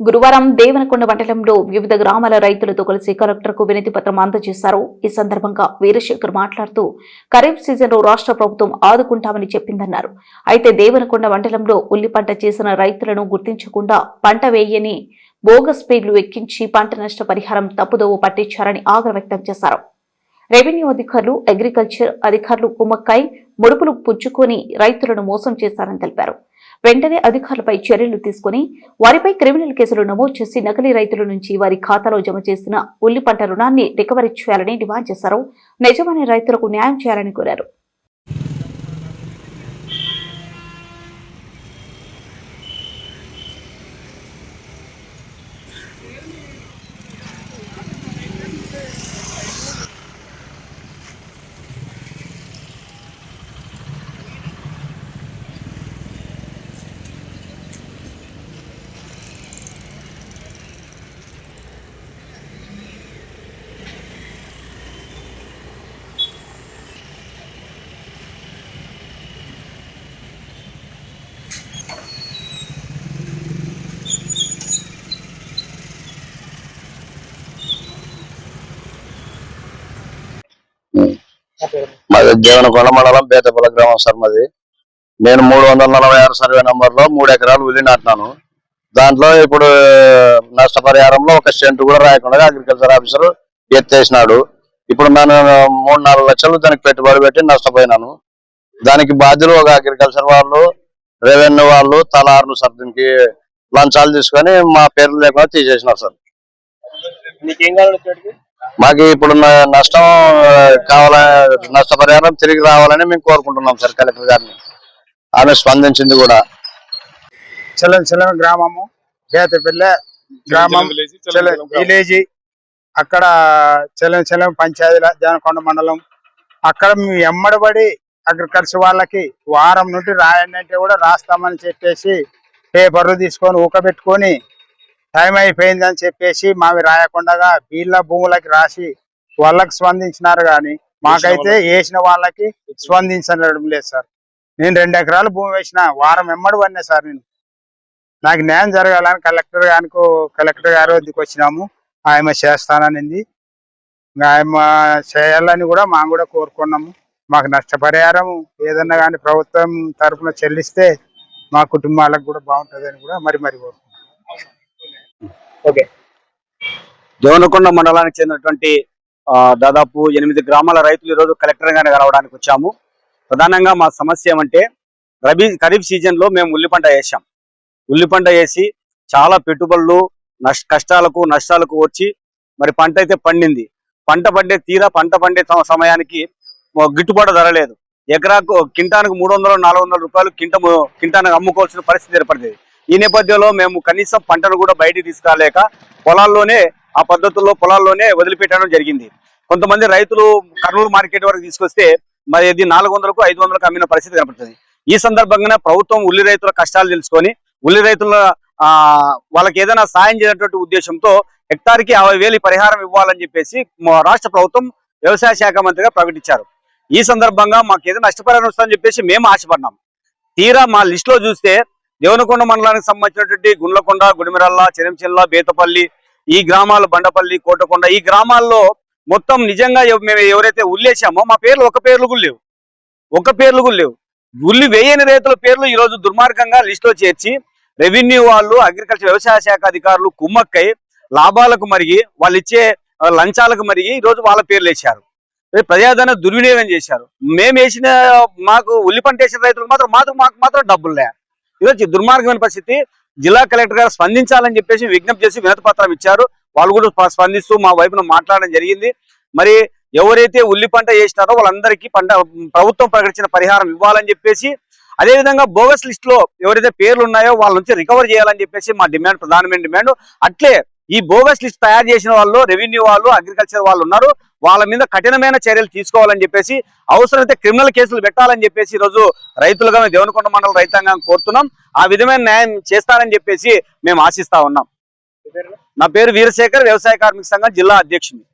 గురువారం దేవనకొండ మండలంలో వివిధ గ్రామాల రైతులతో కలిసి కలెక్టర్కు వినతి పత్రం అందజేశారు. ఈ సందర్భంగా వీరశేఖర్ మాట్లాడుతూ ఖరీఫ్ సీజన్లో రాష్ట్ర ప్రభుత్వం ఆదుకుంటామని చెప్పిందన్నారు. అయితే దేవనకొండ మండలంలో ఉల్లి పంట చేసిన రైతులను గుర్తించకుండా పంట వేయని బోగస్ పేర్లు ఎక్కించి పంట నష్ట పరిహారం తప్పుదోవ పట్టించారని ఆగ్రహ వ్యక్తం చేశారు. రెవెన్యూ అధికారులు అగ్రికల్చర్ అధికారులు కుమ్మక్కై ముడుపులు పుచ్చుకొని రైతులను మోసం చేశారని తెలిపారు. వెంటనే అధికారులపై చర్యలు తీసుకుని వారిపై క్రిమినల్ కేసులు నమోదు చేసి నకిలీ రైతుల నుంచి వారి ఖాతాలో జమ చేసిన ఉల్లి పంట రుణాన్ని రికవరీ చేయాలని డిమాండ్ చేశారు. నిజమైన రైతులకు న్యాయం చేయాలని కోరారు. మాది దేవనకొండ మండలం బేతపల్ల గ్రామం సార్ మాది. నేను మూడు వందల నలభై ఆరు సర్వే నంబర్లో మూడు ఎకరాలు ఉల్లి నాటినాను. దాంట్లో ఇప్పుడు నష్టపరిహారంలో ఒక సెంట్ కూడా రాయకుండా అగ్రికల్చర్ ఆఫీసర్ ఎత్తేసినాడు. ఇప్పుడు నేను మూడు నాలుగు లక్షలు దానికి పెట్టుబడి పెట్టి నష్టపోయినాను. దానికి బాధ్యులు ఒక అగ్రికల్చర్ వాళ్ళు రెవెన్యూ వాళ్ళు తలారులు సార్ దీనికి లంచాలు తీసుకొని మా పేర్లు లేకుండా తీసేసినారు సార్? మాకు ఇప్పుడు న- నష్టం ఆ, కావాల నష్టపరిహారం తిరిగి రావాలని మేము కోరుకుంటున్నాం సార్ కలెక్టర్ గారిని. ఆమె స్పందించింది కూడా. చలం చలం గ్రామము బేతపల్లె గ్రామం చలం విలేజ్ అక్కడ చలం చలం పంచాయతీల జానకొండ మండలం. అక్కడ మేము ఎమ్మడబడి అగ్రికల్చర్ వాళ్ళకి వారం నుండి రాయండి అంటే కూడా రాస్తామని చెప్పేసి పేపర్లు తీసుకొని ఊకబెట్టుకొని టైం అయిపోయిందని చెప్పేసి మావి రాయకుండా వీళ్ళ భూములకి రాసి వాళ్ళకి స్పందించినారు కానీ మాకైతే వేసిన వాళ్ళకి. స్పందించడం లేదు సార్. నేను రెండు ఎకరాలు భూమి వేసిన వారం ఎమ్మడి పడినా సార్ నేను. నాకు న్యాయం జరగాలని కలెక్టర్ గారికి కలెక్టర్ గారి వద్దకు వచ్చినాము. ఆమె చేస్తాననింది. ఇంకా ఆమె చేయాలని కూడా మేము కూడా కోరుకున్నాము. మాకు నష్టపరిహారం ఏదన్నా కానీ ప్రభుత్వం తరఫున చెల్లిస్తే మా కుటుంబాలకు కూడా బాగుంటుందని కూడా మరి మరి కోరుకుంటున్నాం. ఓకే దేవనకొండ మండలానికి చెందినటువంటి దాదాపు ఎనిమిది గ్రామాల రైతులు ఈరోజు కలెక్టర్ గారిని కలవడానికి వచ్చాము. ప్రధానంగా మా సమస్య ఏమంటే రబీ ఖరీఫ్ సీజన్లో మేము ఉల్లి పంట వేసాం ఉల్లి పంట వేసి చాలా పెట్టుబడులు నష్ట కష్టాలకు నష్టాలకు వచ్చి మరి పంట అయితే పండింది. పంట పండే తీరా పంట పండే సమయానికి గిట్టుబాటు ధర లేదు. ఎకరాకు కింటానికి మూడు వందలు నాలుగు వందల రూపాయలు కింట కింటానికి అమ్ముకోవాల్సిన పరిస్థితి ఏర్పడింది. ఈ నేపథ్యంలో మేము కనీసం పంటను కూడా బయటికి తీసుకురాలేక పొలాల్లోనే ఆ పద్ధతుల్లో పొలాల్లోనే వదిలిపెట్టడం జరిగింది. కొంతమంది రైతులు కర్నూలు మార్కెట్ వరకు తీసుకొస్తే మరి ఇది నాలుగు వందలకు ఐదు వందలకు అమ్మిన పరిస్థితి కనపడుతుంది. ఈ సందర్భంగానే ప్రభుత్వం ఉల్లి రైతుల కష్టాలు తెలుసుకొని ఉల్లి రైతుల ఆ వాళ్ళకి ఏదైనా సాయం చేయనటువంటి ఉద్దేశంతో హెక్టార్కి యాభై వేలు పరిహారం ఇవ్వాలని చెప్పేసి మా రాష్ట్ర ప్రభుత్వం వ్యవసాయ శాఖ మంత్రిగా ప్రకటించారు. ఈ సందర్భంగా మాకు ఏదైనా నష్టపరిహారం వస్తుందని చెప్పేసి మేము ఆశపడినాం తీరా మా లిస్ట్లో చూస్తే దేవనకొండ మండలానికి సంబంధించినటువంటి గుండ్లకొండ గుడిమిరల్ల చెరంచెల్ల బేతపల్లి ఈ గ్రామాలు బండపల్లి కోటకొండ. ఈ గ్రామాల్లో మొత్తం నిజంగా మేము ఎవరైతే ఉల్లేసామో మా పేర్లు ఒక పేర్లు కూడా లేవు. ఒక పేర్లు కూడా లేవు. ఉల్లి వేయని రైతుల పేర్లు ఈ రోజు దుర్మార్గంగా లిస్ట్లో చేర్చి రెవెన్యూ వాళ్ళు అగ్రికల్చర్ వ్యవసాయ శాఖ అధికారులు కుమ్మక్కై లాభాలకు మరిగి వాళ్ళు ఇచ్చే లంచాలకు మరిగి ఈ రోజు వాళ్ళ పేర్లు వేశారు. ప్రజాధన దుర్వినియోగం చేశారు. మేము వేసిన మాకు ఉల్లి పంట వేసిన రైతులకు మాత్రం మాకు మాకు మాత్రం డబ్బులు లే. ఈరోజు దుర్మార్గమైన పరిస్థితి. జిల్లా కలెక్టర్ గారు స్పందించాలని చెప్పేసి విజ్ఞప్తి చేసి వినతి పత్రం ఇచ్చారు. వాళ్ళు కూడా స్పందిస్తూ మా వైపున మాట్లాడడం జరిగింది. మరి ఎవరైతే ఉల్లి పంట వేసినారో వాళ్ళందరికీ పంట ప్రభుత్వం ప్రకటించిన పరిహారం ఇవ్వాలని చెప్పేసి అదేవిధంగా బోగస్ లిస్ట్లో ఎవరైతే పేర్లు ఉన్నాయో వాళ్ళ నుంచి రికవర్ చేయాలని చెప్పేసి మా డిమాండ్ ప్రధానమైన డిమాండ్. అట్లే ఈ బోగస్ లిస్ట్ తయారు చేసిన వాళ్ళు రెవెన్యూ వాళ్ళు అగ్రికల్చర్ వాళ్ళు ఉన్నారు. వాళ్ళ మీద కఠినమైన చర్యలు తీసుకోవాలని చెప్పేసి అవసరమైతే క్రిమినల్ కేసులు పెట్టాలని చెప్పేసి ఈరోజు రోజు రైతులుగా మేము దేవనకొండ మండల రైతాంగం కోరుతున్నాం. ఆ విధమైన న్యాయం చేస్తారని చెప్పేసి మేము ఆశిస్తా ఉన్నాం. నా పేరు వీరశేఖర్ వ్యవసాయ కార్మిక సంఘం జిల్లా అధ్యక్షుని.